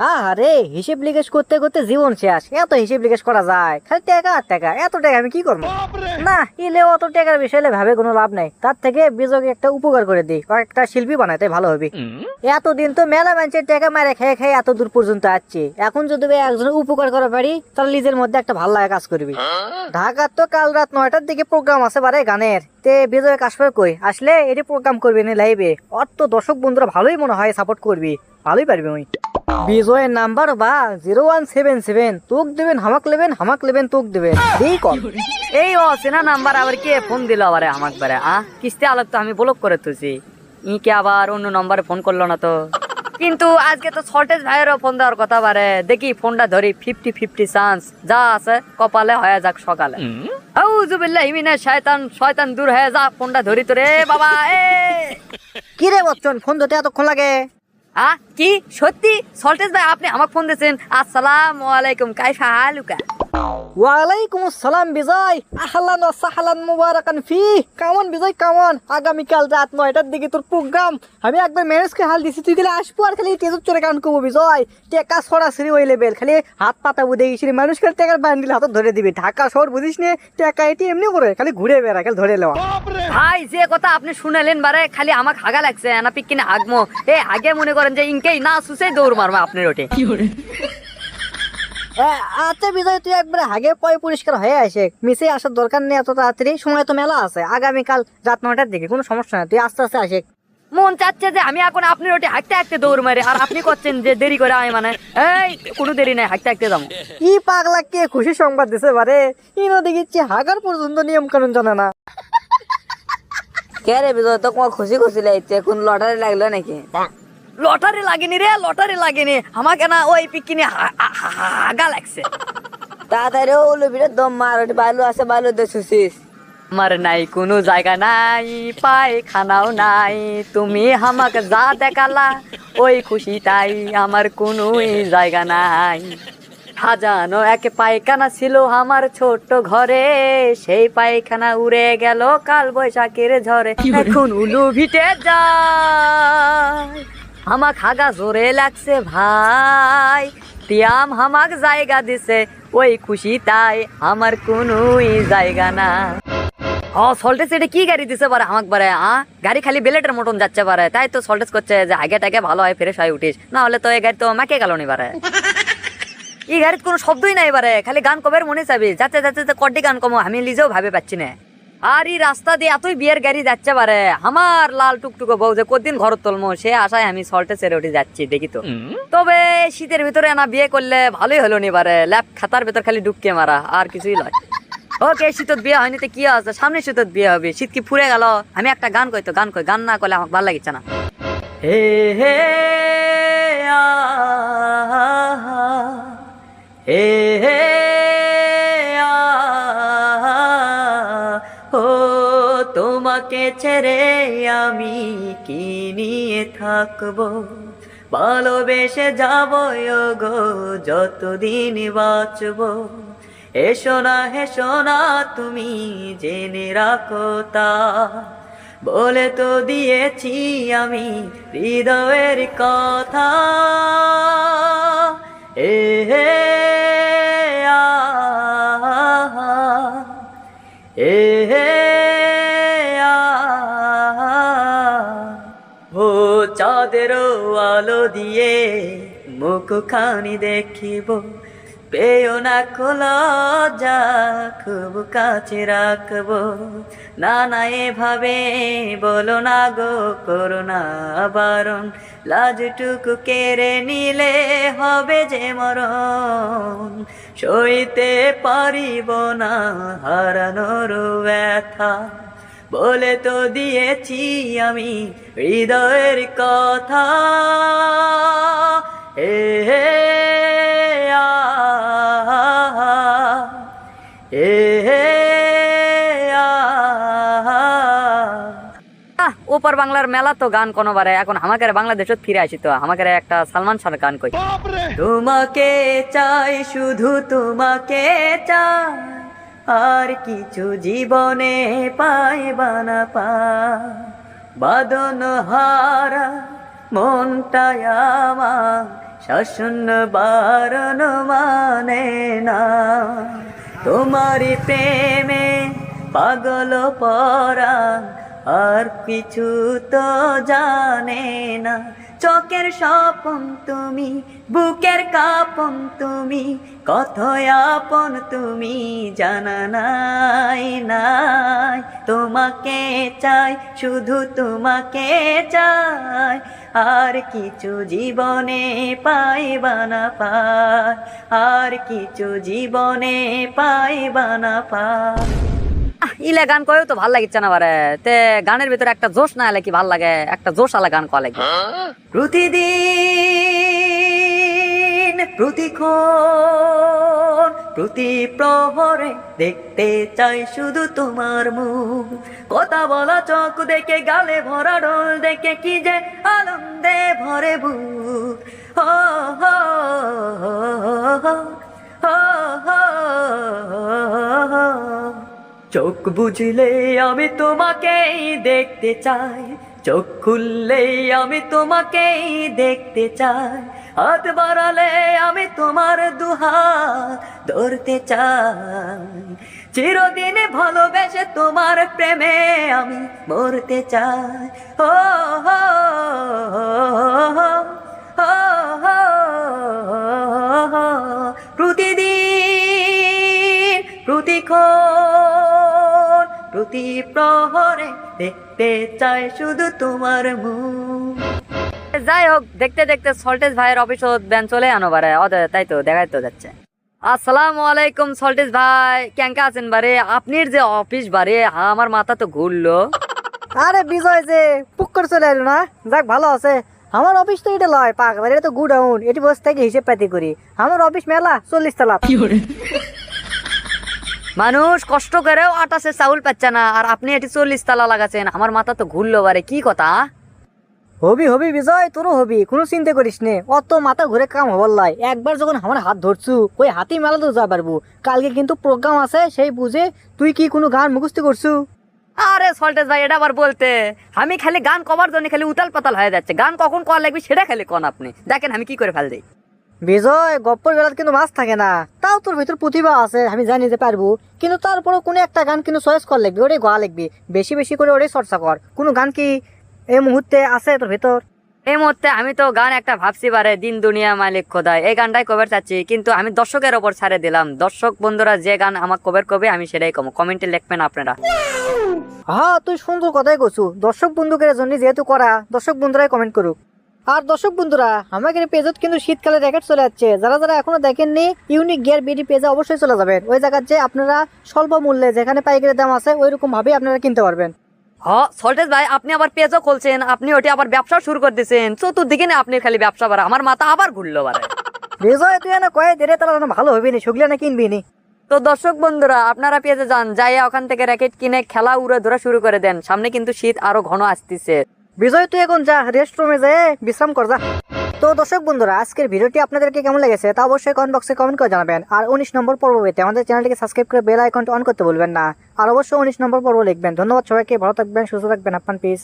আরে হিসেব লিকেশ করতে করতে জীবন শেষ। এত হিসেব লিকেশ করা যায়। খালি টাকা আর টাকা। এত টাকা আমি কি করব? না ইলে অত টাকার বিষয়ে ভাবে কোনো লাভ নাই। তার থেকে বিজয়কে একটা উপকার করে দিই। একটা শিল্পী বানাতে ভালো হবে। এতদিন তো মেলা মানুষের টাকা মেরে খেয়ে খেয়ে এত দূর পর্যন্ত আসছে। এখন যদি ভাই একজনের উপকার করা পারি তাহলে নিজের মধ্যে একটা ভালো লাগা কাজ করবি। ঢাকার তো কাল রাত নয়টার দিকে প্রোগ্রাম আছে বারে গানের। তে বিজয় কাশফার কই? আসলে এটি প্রোগ্রাম করবি না লাইভে তো দর্শক বন্ধুরা ভালোই মনে হয় সাপোর্ট করবি। ভালোই পারবি ওই বিজয়ের নাম্বার বা জিরো ওয়ান সেভেন সেভেন তোক দেবেন হামাক লেবেন হামাক লেবেন তোক দেবেন। এই কল এই অচেনা নাম্বার আবার কে ফোন দিল আবার আমাক বারে আ? কিস্তি আলোক তো আমি ব্লক করে তুলছি। ই কে আবার অন্য নম্বরে ফোন করল না তো। কিন্তু আজকে তো শর্টেজ ভাইয়েরও ফোন দেওয়ার কথা বারে। দেখি ফোনটা ধরি ফিফটি ফিফটি চান্স যা আছে কপালে হয়ে যাক সকালে। আউযুবিল্লাহি মিনাশ শয়তান শয়তান দূর হয়ে যা ফোনটা ধরি তো রে বাবা এ! কি রে বচ্চন ফোন ধরতে এতক্ষণ লাগে? আ কি? সত্যি? সল্টেজ ভাই আপনি আমাকে ফোন দিয়েছেন। আসসালামু আলাইকুম কাইফা হালুকা। ওয়ালাইকুম আসসালাম বিজয়। আহলান ওয়া সাহলান মুবারাকান ফি। কেমন বিজয় কেমন। আগামীকাল রাত নয়টার দিকে তোর প্রোগ্রাম। আমি একবার ম্যানেজকে হাল দিছি তুই খালি আসব আর খালি চলে করব বিজয়। টেকা সরাসরি ওই লেভেল খালি হাত পাতা বুঝে গেছিলি মানুষকে টেকার বান্ডিল হাতে ধরে দিবি। ঢাকা শহর বুঝিস নে টেকা এটি এমনি করে খালি ঘুরে বেড়া খালি ধরে নেওয়া ভাই যে কথা আপনি শুনালেন বারে খালি আমাক হাগা লাগছে না পিকিনে হাগমো। এ আগে মনে করেন যে ইনকেই না সুসে দৌড় মারবো আপনার ওটে আচ্ছা বিজয় তুই একবার আগে পয় পরিষ্কার হয়ে আসে মিশে আসার দরকার নেই এত তাড়াতাড়ি। সময় তো মেলা আছে। আগামীকাল রাত নয়টার দিকে কোনো সমস্যা নেই। তুই আস্তে আস্তে আসে মন চাচ্ছে যে আমি এখন আপনার ওটে হাঁটতে হাঁটতে দৌড় মারি আর আপনি করছেন যে দেরি করে আমি মানে। এই কোনো দেরি নাই হাঁটতে হাঁটতে যাব। কি পাগলা কে খুশি সংবাদ দিছে বারে? ইনো দেখিচ্ছি হাগার পর্যন্ত নিয়ম কানুন জানে না। কে রে বিজয় তো তোমার খুশি খুশি লাগছে কোন লটারি লাগল নাকি? লটারি লাগেনি রে লটারি লাগেনি। আমাকে না ওই পিকিনি হাগা লাগছে তাড়াতাড়ি ওলো বিরে দম মার ওটি বালু আছে বালু শুছিস আমার নাই কোনো জায়গা নাই পায়খানাও নাই। তুমি আমাকে যা দেখালা ওই খুশি তাই আমার কোনো জায়গা নাই। সাজানো এক পায়খানা ছিল আমার ছোট্ট ঘরে সেই পায়খানা উড়ে গেল কাল বৈশাখের ঝরে এখন উলু ভিটে যায়। আমাক হাগা জোরে লাগছে ভাই। তিয়াম হামাক জায়গা দিছে, ওই খুশি তাই আমার কোনোই জায়গা না। ও সল্টেজ এটা কি গাড়ি দিছে পারে আমাক পারে, আ? গাড়ি খালি বেলেটের মতন যাচ্ছে পারে, তাই তো সল্টেজ করছে যে আগে টাকে ভালো হয়, ফ্রেশ হয়, উঠিস। না হলে তো এই গাড়ি তো মাকে গেল নি পারে। এই গাড়ির কোনো শব্দই নাই পারে, খালি গান কবের মনে চাবি, যাতে যাতে কড্ডি গান কমো, আমি নিজেও ভাবে পাচ্ছি না। আর এই রাস্তা দিয়ে এতই বিয়ের গাড়ি যাচ্ছে পারে আমার লাল টুকটুকো বউ যে কদিন ঘর তুলমো সে আশায় আমি সল্টে সেরে উঠে যাচ্ছি দেখি তো। তবে শীতের ভিতরে না বিয়ে করলে ভালোই হলো নি পারে ল্যাপ খাতার ভিতর খালি ডুবকে মারা আর কিছুই নয় ওকে শীতত বিয়ে হয়নি তো কি আছে? সামনে শীতত বিয়ে হবে শীত কি ফুরে গেল? আমি একটা গান কই তো গান কই? গান না করলে আমার ভালো লাগিচ্ছে না। হে হে আ, তোমাকে ছেড়ে আমি কি নিয়ে থাকব? ভালোবেসে যাব গো যতদিন বাঁচবো। এসো না, হেসো না, তুমি জেনে রাখো তা। বলে তো দিয়েছি আমি হৃদয়ের কথা। এ হে দিয়ে মুখখানি দেখিব। পেও না যা খুব কাছে রাখব। না না এভাবে বলো না গো করোনা বারণ। লাজটুকু কেড়ে নিলে হবে যে মরণ। সইতে পারিব না হারানোর ব্যথা। বলে তো দিয়েছি আমি হৃদয়ের কথা। হে হে ওপার বাংলার মেলা তো গান কোনো বারে এখন আমাকে বাংলাদেশত ফিরে আসি তো আমাকে একটা সালমান শাহ গান কই। তোমাকে চাই শুধু তোমাকে চাই। আর কিছু জীবনে পাইবা না পা। বাদন হারা মনটায় আমার, শাসন বারণ মানে না। তোমারই প্রেমে পাগল পরা আর কিছু তো জানে না। চোখের স্বপন তুমি বুকের কাপন তুমি কথয় আপন তুমি জানা নাই নাই। তোমাকে চাই শুধু তোমাকে চাই। আর কিছু জীবনে পাইবা না পাই। আর কিছু জীবনে পাইবা না আহ, ইলে গান কয়েও তো ভালো লাগিচ্ছে না বারে। তে গানের ভিতরে একটা জোশ না এলে কি ভালো লাগে? একটা জোশ আলা গান কয়া লাগে প্রতিদিন প্রতিক্ষণ প্রতি প্রহরে দেখতে চাই শুধু তোমার মুখ। কথা বলা চোখ দেখে, গালে ভরা ডোল দেখে কি যে আনন্দে ভরে বুক চোখ বুঝলে আমি তোমাকেই দেখতে চাই। চোখ খুললেই আমি তোমাকেই দেখতে চাই। হাত বাড়ালে আমি তোমার দুহা ধরতে চাই। চিরদিন ভালোবেসে তোমার প্রেমে আমি মরতে চাই। ও হো, প্রতিদিন প্রতিক্ষণ প্রতি প্রহরে দেখতে চাই শুধু তোমার মুখ। যাই হোক দেখতে দেখতে সল্টেজ ভাইয়ের অফিস ব্যান চলে আনো বারে। তাই তো দেখাই তো যাচ্ছে। আসসালামু আলাইকুম সল্টেজ ভাই কেঙ্কা আছেন বারে? আপনির যে অফিস বারে আমার মাথা তো ঘুরলো। আরে বিজয় যে পুক করে চলে এলো না? যাক ভালো আছে। আমার অফিস তো এটা লয় পাক এটা তো গুডাউন এটি বসে থেকে হিসেব পাতি করি। আমার অফিস মেলা চল্লিশ তলা। মানুষ কষ্ট করেও আটাশে চাউল পাচ্ছে না। আর আপনি এটি চল্লিশ তালা লাগাচ্ছেন আমার মাথা তো ঘুরলো বারে কি কথা? হবি হবি বিজয় তোরও হবি। কোনো চিন্তা করিস নে। অত মাথা ঘুরে কাম হবার লাই। একবার যখন আমার হাত ধরছু ওই হাতি মেলা তো যা পারব। কালকে কিন্তু প্রোগ্রাম আছে সেই বুঝে তুই কি কোনো গান মুখস্থ করছু? আরে সল্টেজ ভাই এটা আবার বলতে। আমি খালি গান কবার জন্য খালি উতাল পাতাল হয়ে যাচ্ছে। গান কখন কর লাগবে সেটা খালি কন আপনি। দেখেন আমি কি করে ফেল দিই। বিজয় গপ্পর বেলাত কিন্তু মাছ থাকে না। তাও তোর ভিতর প্রতিভা আছে আমি জানি যে পারব। কিন্তু তারপরেও কোনো একটা গান কিন্তু চয়েস কর লাগবে ওটাই গাওয়া লাগবে বেশি বেশি করে ওটাই চর্চা কর। কোনো গান কি এই মুহূর্তে আছে তোর ভিতর? এই মুহূর্তে আমি তো গান একটা ভাবছি পারে দিন দুনিয়া মালিক খোদায়। এই গানটাই কভার চাচ্ছি কিন্তু আমি দর্শকের ওপর ছাড়ে দিলাম। দর্শক বন্ধুরা যে গান আমার কভার করবে আমি সেটাই কম। কমেন্টে লিখবেন আপনারা। হ্যাঁ তুই সুন্দর কথাই কছু দর্শক বন্ধুকের জন্য যেহেতু করা দর্শক বন্ধুরাই কমেন্ট করুক। আর দর্শক বন্ধুরা আমাদের পেজত কিন্তু শীতকালে র্যাকেট চলে যাচ্ছে যারা যারা এখনও দেখেননি ইউনিক গিয়ার বিডি পেজে অবশ্যই চলে যাবেন। ওই জায়গার যে আপনারা স্বল্প মূল্যে যেখানে পাইকারি দাম আছে ওই রকম ভাবেই আপনারা কিনতে পারবেন। হ সল্টেজ ভাই আপনি আবার পেজও খুলছেন আপনি ওটি আবার ব্যবসা শুরু করে দিয়েছেন চতুর্দিকে না আপনি খালি ব্যবসা বাড়া আমার মাথা আবার ঘুরলো বিজয় তুই না কয়ে দেরে তারা ভালো হবি নি শুকলে না কিনবি নি? তো দর্শক বন্ধুরা আপনারা পেজে যান যাই ওখান থেকে র্যাকেট কিনে খেলা উড়ে ধরা শুরু করে দেন। সামনে কিন্তু শীত আরও ঘন আসতেছে। বিজয় তুই এখন যা রেস্ট রুমে যায় বিশ্রাম কর, যা। তো দর্শক বন্ধুরা, আজকের ভিডিওটি আপনাদেরকে কেমন লেগেছে তা অবশ্যই কমেন্ট বক্সে কমেন্ট করে জানাবেন। আর উনিশ নম্বর পর্ব পেতে আমাদের চ্যানেলটিকে সাবস্ক্রাইব করে বেল আইকনটি অন করতে বলবেন না। আর অবশ্যই উনিশ নম্বর পর্ব লিখবেন। ধন্যবাদ সবাইকে, ভালো থাকবেন, সুস্থ থাকবেন আপনার পিস